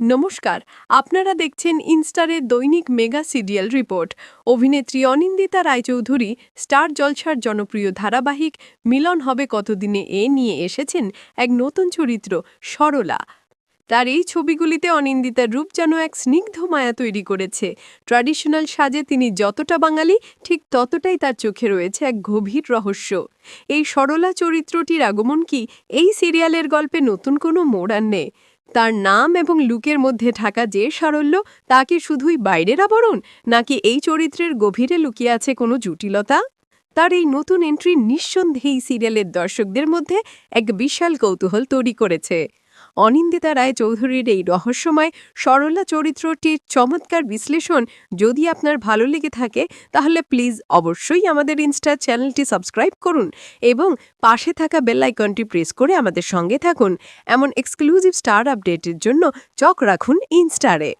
নমস্কার, আপনারা দেখছেন ইনস্টারের দৈনিক মেগা সিরিয়াল রিপোর্ট। অভিনেত্রী অনিন্দিতা রায়চৌধুরী, স্টার জলসার জনপ্রিয় ধারাবাহিক, মিলন হবে কতদিনে এ নিয়ে এসেছেন এক নতুন চরিত্র, সরলা। তার এই ছবিগুলিতে অনিন্দিতার রূপ যেন এক স্নিগ্ধ মায়া তৈরি করেছে। ট্র্যাডিশনাল সাজে তিনি যতটা বাঙালি, ঠিক ততটাই তার চোখে রয়েছে এক গভীর রহস্য। এই সরলা চরিত্রটির আগমন কি এই সিরিয়ালের গল্পে নতুন কোনো মোড় আননে তার নাম এবং লুকের মধ্যে থাকা যে সারল্য, তা কি শুধুই বাইরের আবরণ, নাকি এই চরিত্রের গভীরে লুকিয়ে আছে কোনো জটিলতা? তার এই নতুন এন্ট্রি নিঃসন্দেহেই সিরিয়ালের দর্শকদের মধ্যে এক বিশাল কৌতূহল তৈরি করেছে। অনিন্দিতা রায় চৌধুরীর এই রহস্যময় সরলা চরিত্রটির চমৎকার বিশ্লেষণ যদি আপনার ভালো লেগে থাকে, তাহলে প্লিজ অবশ্যই আমাদের ইনস্টা চ্যানেলটি সাবস্ক্রাইব করুন এবং পাশে থাকা বেল আইকনটি প্রেস করে আমাদের সঙ্গে থাকুন। এমন এক্সক্লুসিভ স্টার আপডেটের জন্য চক রাখুন ইনস্টারে